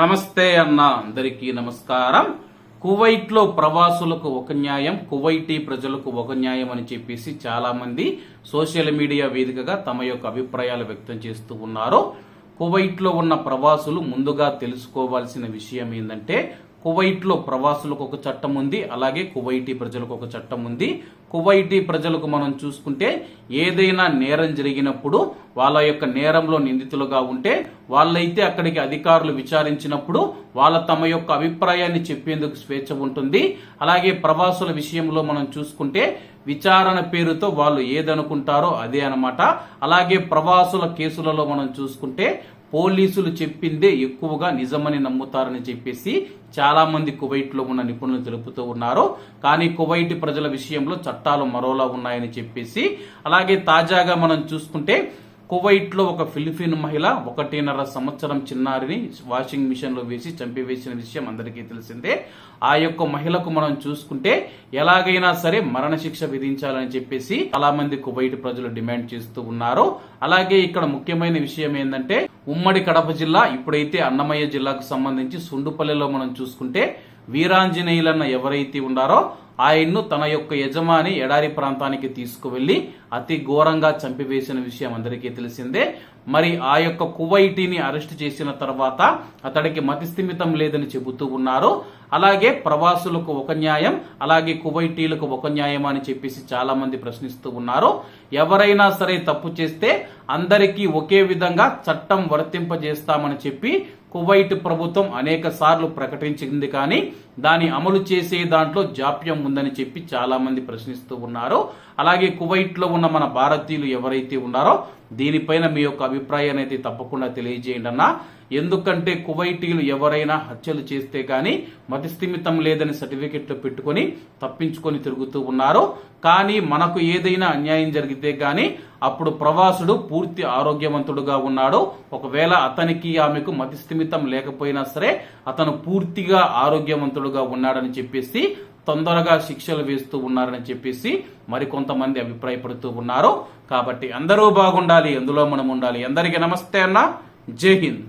నమస్తే అన్న అందరికీ నమస్కారం. కువైట్లో ప్రవాసులకు ఒక న్యాయం కువైటీ ప్రజలకు ఒక న్యాయం అని చెప్పేసి చాలా మంది సోషల్ మీడియా వేదికగా తమ యొక్క అభిప్రాయాలు వ్యక్తం చేస్తూ ఉన్నారు. కువైట్లో ఉన్న ప్రవాసులు ముందుగా తెలుసుకోవాల్సిన విషయం ఏంటంటే కువైట్లో ప్రవాసులకు ఒక చట్టం ఉంది అలాగే కువైటీ ప్రజలకు ఒక చట్టం ఉంది. కువైటీ ప్రజలకు మనం చూసుకుంటే ఏదైనా నేరం జరిగినప్పుడు వాళ్ళ యొక్క నేరంలో నిందితులుగా ఉంటే వాళ్ళైతే అక్కడికి అధికారులు విచారించినప్పుడు వాళ్ళ తమ యొక్క అభిప్రాయాన్ని చెప్పేందుకు స్వేచ్ఛ ఉంటుంది. అలాగే ప్రవాసుల విషయంలో మనం చూసుకుంటే విచారణ పేరుతో వాళ్ళు ఏదనుకుంటారో అదే అన్నమాట. అలాగే ప్రవాసుల కేసులలో మనం చూసుకుంటే పోలీసులు చెప్పిందే ఎక్కువగా నిజమని నమ్ముతారని చెప్పేసి చాలా మంది కువైట్లో ఉన్న నిపుణులు తెలుపుతూ ఉన్నారు. కానీ కువైట్ ప్రజల విషయంలో చట్టాలు మరోలా ఉన్నాయని చెప్పేసి అలాగే తాజాగా మనం చూసుకుంటే కువైట్లో ఒక ఫిలిపిన్ మహిళ ఒకటిన్నర సంవత్సరం చిన్నారిని వాషింగ్ మిషన్లో వేసి చంపివేసిన విషయం అందరికీ తెలిసిందే. ఆ యొక్క మహిళకు మనం చూసుకుంటే ఎలాగైనా సరే మరణశిక్ష విధించాలని చెప్పేసి చాలా మంది కువైట్ ప్రజలు డిమాండ్ చేస్తూ ఉన్నారు. అలాగే ఇక్కడ ముఖ్యమైన విషయం ఏంటంటే ఉమ్మడి కడప జిల్లా ఇప్పుడైతే అన్నమయ్య జిల్లాకు సంబంధించి సుండుపల్లిలో మనం చూసుకుంటే వీరాంజనేయులన్న ఎవరైతే ఉన్నారో ఆయన్ను తన యొక్క యజమాని ఎడారి ప్రాంతానికి తీసుకువెళ్ళి అతి ఘోరంగా చంపివేసిన విషయం అందరికీ తెలిసిందే. మరి ఆ యొక్క కువైటీని అరెస్ట్ చేసిన తర్వాత అతడికి మతిస్థిమితం లేదని చెబుతూ ఉన్నారు. అలాగే ప్రవాసులకు ఒక న్యాయం అలాగే కువైటీలకు ఒక న్యాయం అని చెప్పేసి చాలా మంది ప్రశ్నిస్తూ ఉన్నారు. ఎవరైనా సరే తప్పు చేస్తే అందరికీ ఒకే విధంగా చట్టం వర్తింపజేస్తామని చెప్పి కువైట్ ప్రభుత్వం అనేక సార్లు ప్రకటించింది కానీ దాని అమలు చేసే దాంట్లో జాప్యం ఉందని చెప్పి చాలా మంది ప్రశ్నిస్తూ ఉన్నారు. అలాగే కువైట్లో ఉన్న మన భారతీయులు ఎవరైతే ఉన్నారో దీనిపైన మీ యొక్క అభిప్రాయాన్ని అయితే తప్పకుండా తెలియజేయండి అన్న. ఎందుకంటే కువైటీలు ఎవరైనా హత్యలు చేస్తే కానీ మతిస్థిమితం లేదని సర్టిఫికెట్లు పెట్టుకొని తప్పించుకొని తిరుగుతూ ఉన్నారు. కానీ మనకు ఏదైనా అన్యాయం జరిగితే కానీ అప్పుడు ప్రవాసుడు పూర్తి ఆరోగ్యవంతుడుగా ఉన్నాడు. ఒకవేళ అతనికి ఆమెకు మతిస్థిమితం లేకపోయినా సరే అతను పూర్తిగా ఆరోగ్యవంతుడుగా ఉన్నాడని చెప్పేసి తొందరగా శిక్షలు వేస్తూ ఉన్నారని చెప్పేసి మరికొంతమంది అభిప్రాయపడుతూ ఉన్నారు. కాబట్టి అందరూ బాగుండాలి అందులో మనం ఉండాలి. అందరికీ నమస్తే అన్న. జై హింద్.